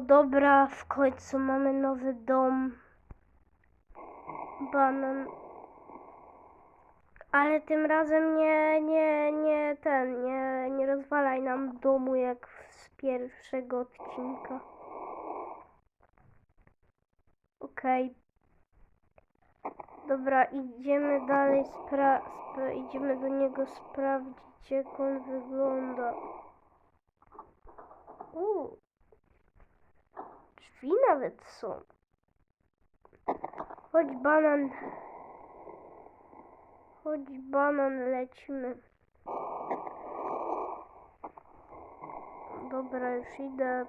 Dobra, w końcu mamy nowy dom. Banan. Ale tym razem nie, nie, nie ten, nie, nie rozwalaj nam domu jak z pierwszego odcinka. Okej. Dobra, idziemy dalej, spra- spra- idziemy do niego sprawdzić jak on wygląda. Uuu. Drzwi nawet są. Chodź banan. Chodź banan, lecimy. Dobra, już idę.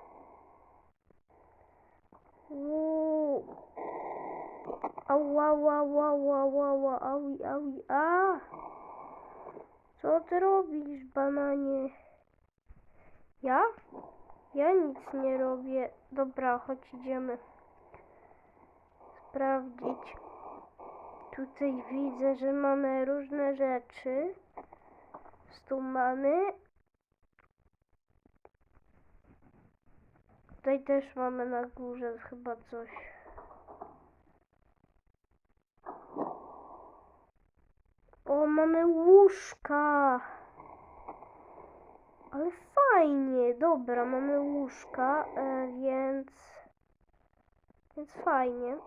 Uuu. Ała, ała, ała, ała, ała, aui, aui, a! Co ty robisz, bananie? Ja? Ja nic nie robię. Dobra, chodź idziemy. Sprawdzić. Tutaj widzę, że mamy różne rzeczy. Tu mamy. Tutaj też mamy na górze chyba coś. O, mamy łóżka. Ale fajnie, dobra, mamy łóżka, e, więc... Więc fajnie.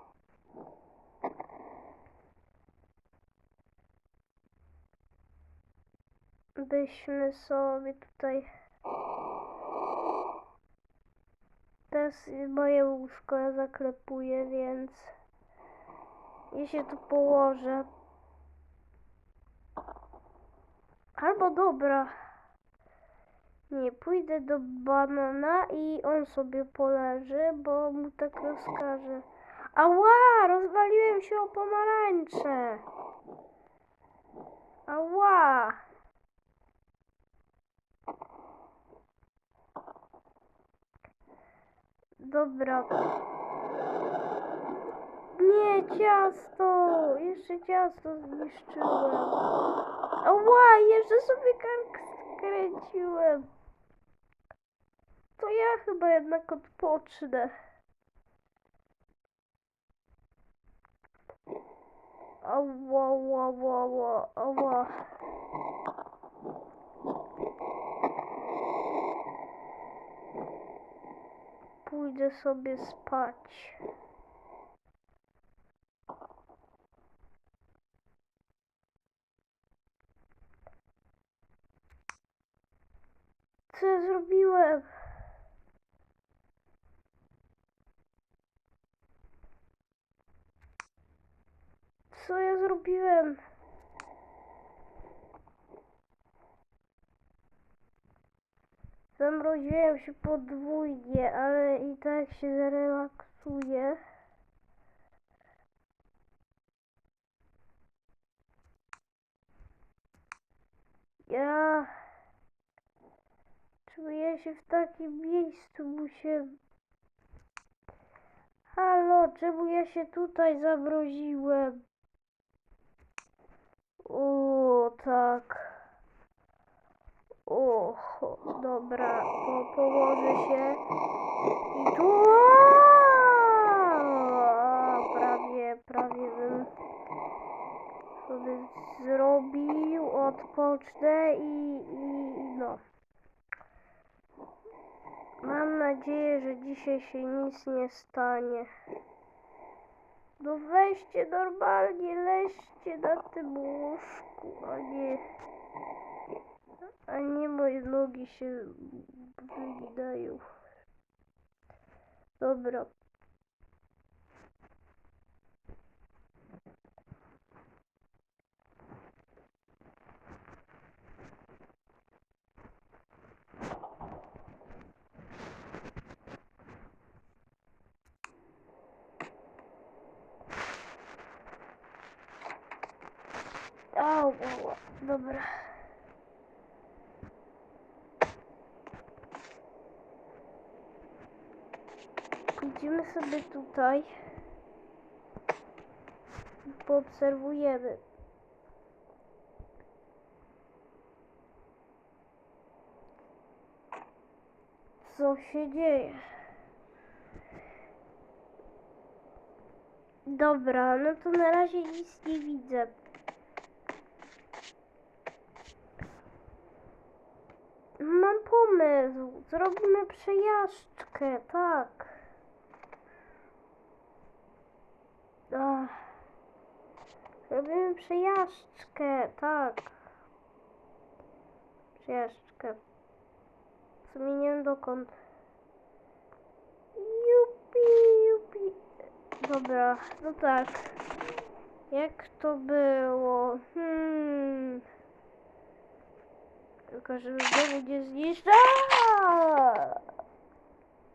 Byśmy sobie tutaj... Jest moje łóżko, ja zaklepuję, więc... Ja się tu położę. Albo dobra. Nie, pójdę do banana i on sobie poleży, bo mu tak rozkaże. Ała, rozwaliłem się o pomarańcze. Ała. Dobra. Nie, ciasto. Jeszcze ciasto zniszczyłem. Ała, jeszcze sobie kark skręciłem. Ja chyba jednak odpocznę. Ała, ała, ała, ała. Pójdę sobie spać. Co zrobiłem? Co ja zrobiłem? Zamroziłem się podwójnie, ale i tak się zrelaksuję. Ja czuję się w takim miejscu, muszę... Halo, czemu ja się tutaj zamroziłem? O, tak. O, dobra, po, położę się. I tu... A, Prawie, prawie bym sobie zrobił, odpocznę i i no. Mam nadzieję, że dzisiaj się nic nie stanie. No weźcie normalnie, leźcie na tym łóżku, a nie... A nie moje nogi się wyginają. Dobra. O, o, dobra. Idziemy sobie tutaj. Poobserwujemy. Co się dzieje? Dobra, no to na razie nic nie widzę. Pomysł. Zrobimy przejażdżkę, tak. Ach. Zrobimy przejażdżkę, tak. Przejażdżkę. W dokąd. Jupi, jupi. Dobra, no tak. Jak to było? Hmm. Tylko żeby znowu nie zniszczyć.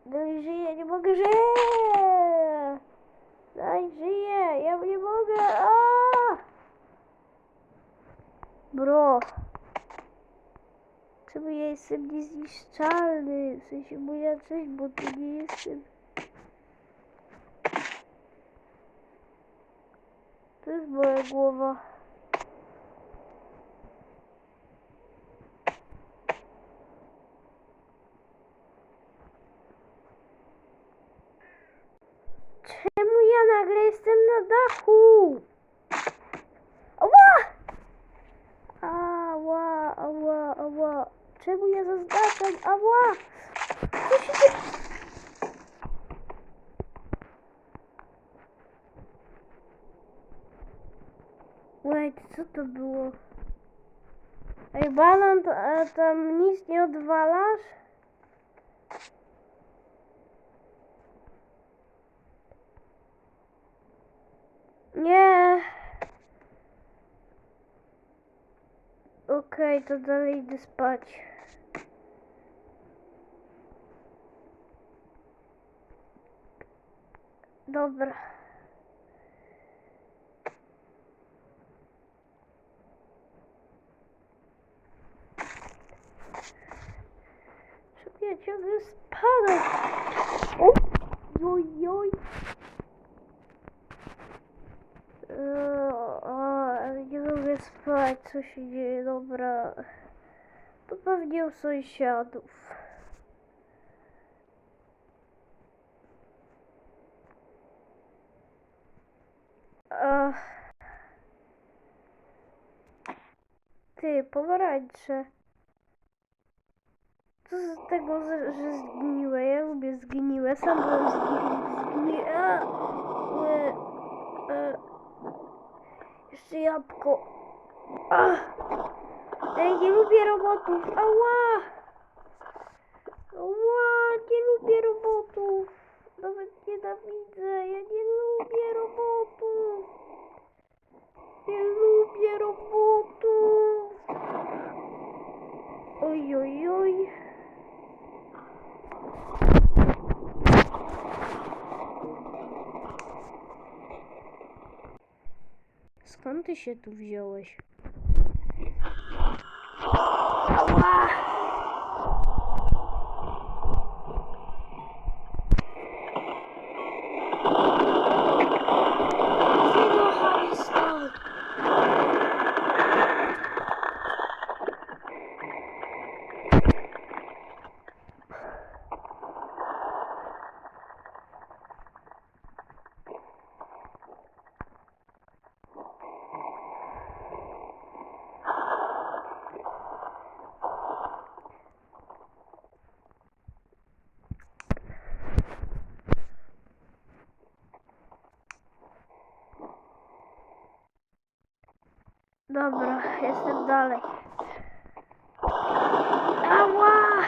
No i żyję, nie mogę żyć. Daj, żyję, ja nie mogę. A! Bro. Czemu ja jestem niezniszczalny? W sensie moja część, bo tu nie jestem. To jest moja głowa. Czemu ja nagle jestem na dachu? Ała! Ała, ała, ała. Czemu ja zaznaczam? Ała! Co się dzieje? Wait, co to było? Ej, balon, a tam nic nie odwalasz? Nie. Okej, to dalej idę spać. Dobra. Czemu ja ciągle spadam? Oj, oj. Eee, spać, co się dzieje, dobra. To pewnie u sąsiadów. Ach. Ty, pomarańcze. Co z tego, że, że zgniłe? Ja lubię zgniłe, sam byłem zgniły. Zgni... A! Nie. E. Jeszcze jabłko. Ach. Ej, nie lubię robotów. Ała! Ała, nie lubię robotów. Nawet nienawidzę. Ja nie lubię robotów. Nie lubię robotów. Oj, oj, oj. Skąd ty się tu wziąłeś? Ała! Wynocha stąd! Dobra, jestem dalej. Ała!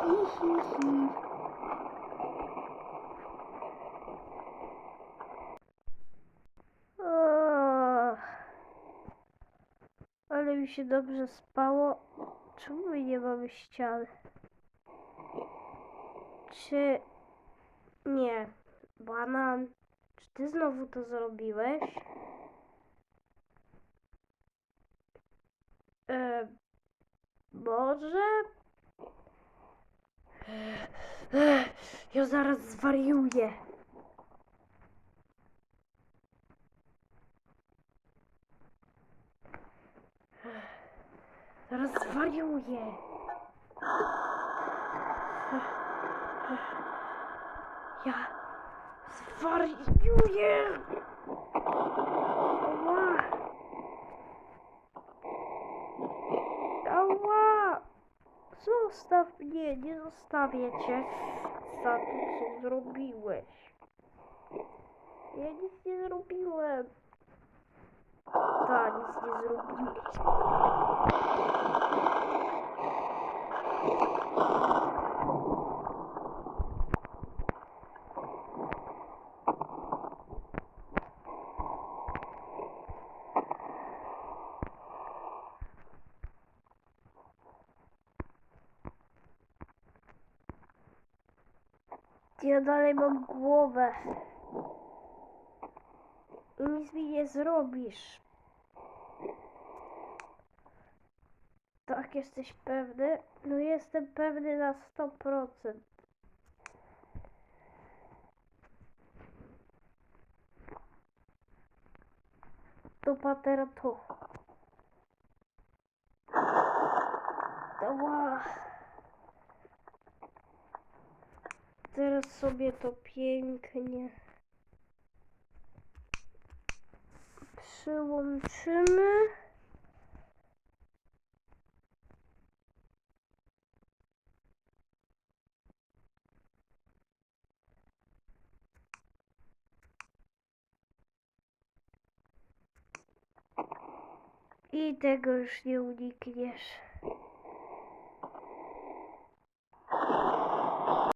Hi, hi, hi. Ale mi się dobrze spało. Czemu my nie mamy ścian? Czy... Nie. Banan. Czy ty znowu to zrobiłeś? E, może? Ech, Ja zaraz zwariuję. Zaraz zwariuję. Ja zwariuję! Ała! Ała! Zostaw mnie, nie zostawię cię za to, co zrobiłeś. Ja nic nie zrobiłem. Tak, nic nie zrobiłeś. Ja dalej mam głowę. Nic mi nie zrobisz. Tak, jesteś pewny? No jestem pewny na 100%. To patera to. Ała. Teraz sobie to pięknie przyłączymy. I tego już nie unikniesz.